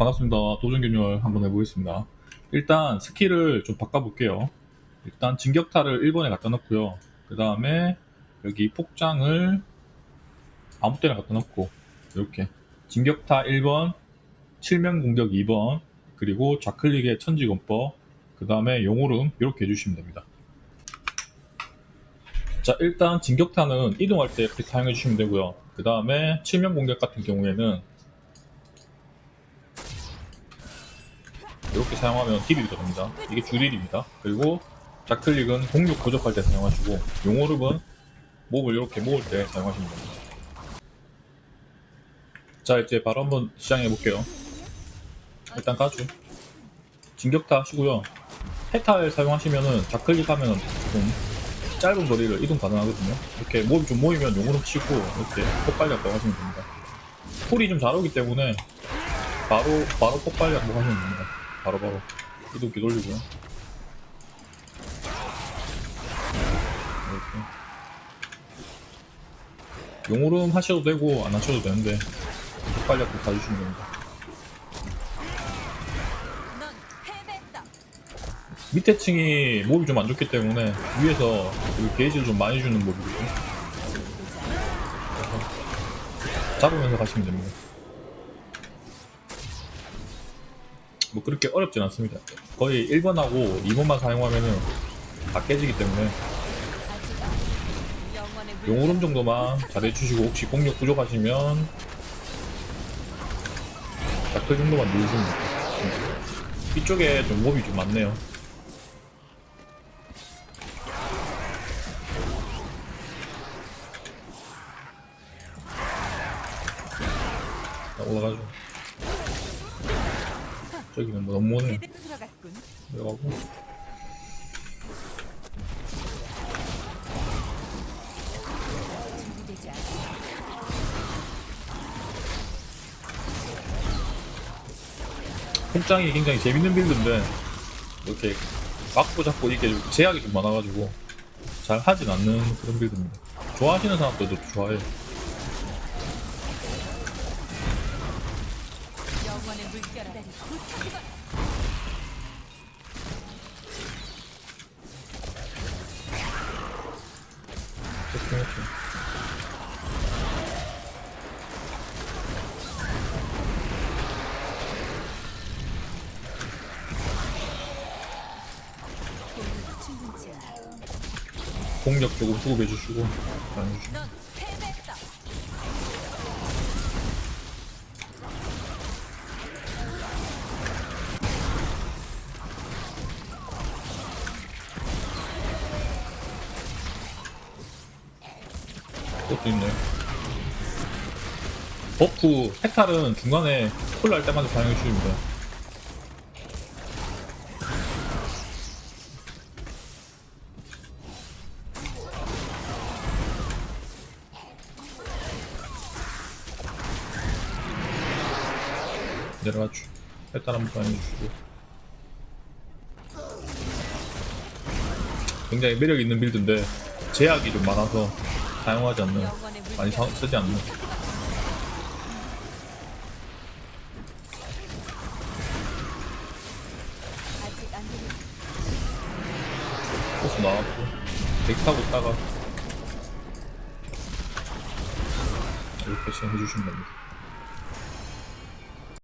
반갑습니다. 도전균열 한번 해보겠습니다. 일단 스킬을 좀 바꿔볼게요. 일단 진격타를 1번에 갖다 놓고요. 그 다음에 여기 폭장을 아무 때나 갖다 놓고 이렇게 진격타 1번, 칠면 공격 2번, 그리고 좌클릭의 천지건법, 그 다음에 용오름 이렇게 해주시면 됩니다. 자 일단 진격타는 이동할 때 이렇게 사용해 주시면 되고요. 그 다음에 칠면 공격 같은 경우에는 이렇게 사용하면 딜이 들어갑니다. 이게 주딜입니다. 그리고 좌클릭은 공격 부족할 때 사용하시고 용오름은 몹을 이렇게 모을 때 사용하시면 됩니다. 자 이제 바로 한번 시작해 볼게요. 일단 가주 진격타 하시고요. 해탈 사용하시면은 좌클릭하면 좀 짧은 거리를 이동 가능하거든요. 이렇게 몹이 좀 모이면 용으로 치고 이렇게 폭발력 하시면 됩니다. 쿨이 좀 잘 오기 때문에 바로 바로 폭발력 하시면 됩니다. 바로 바로 이동기 돌리고요. 이렇게 용오름 하셔도 되고 안 하셔도 되는데 폭발력도 가주시면 됩니다. 밑에 층이 몹이 좀 안 좋기 때문에 위에서 그 게이지를 좀 많이 주는 몹이거든요. 잡으면서 가시면 됩니다. 뭐 그렇게 어렵진 않습니다. 거의 1번하고 2번만 사용하면은 다 깨지기 때문에 용오름 정도만 잘해주시고 혹시 공격 부족하시면 다크 정도만 누르시면 돼요. 이쪽에 좀 몹이 좀 많네요. 자, 올라가죠. 저기는 뭐 너무 오네. 제대로 들어갔군. 내려가고. 준비되지 않아. 폭장이 굉장히 재밌는 빌드인데 이렇게 막고 잡고 이게 좀 제약이 좀 많아가지고 잘 하진 않는 그런 빌드입니다. 좋아하시는 사람들도 좋아해 요. 영원의 물결아. 부서지고 그렇긴 했죠. 공격이 충분치 않아. 공격 조금 수급해 주시고 잘해주시고 것도 있네요. 버프 페탈은 중간에 콜 날 때마다 사용해주시면 돼요. 내려가죠. 페탈 한번 사용해주시고. 굉장히 매력 있는 빌드인데 제약이 좀 많아서 사용하지 않는. 많이 사, 쓰지 않는 버스 나왔고 덱 타고 있다가 이렇게 시행해 주시면 됩니다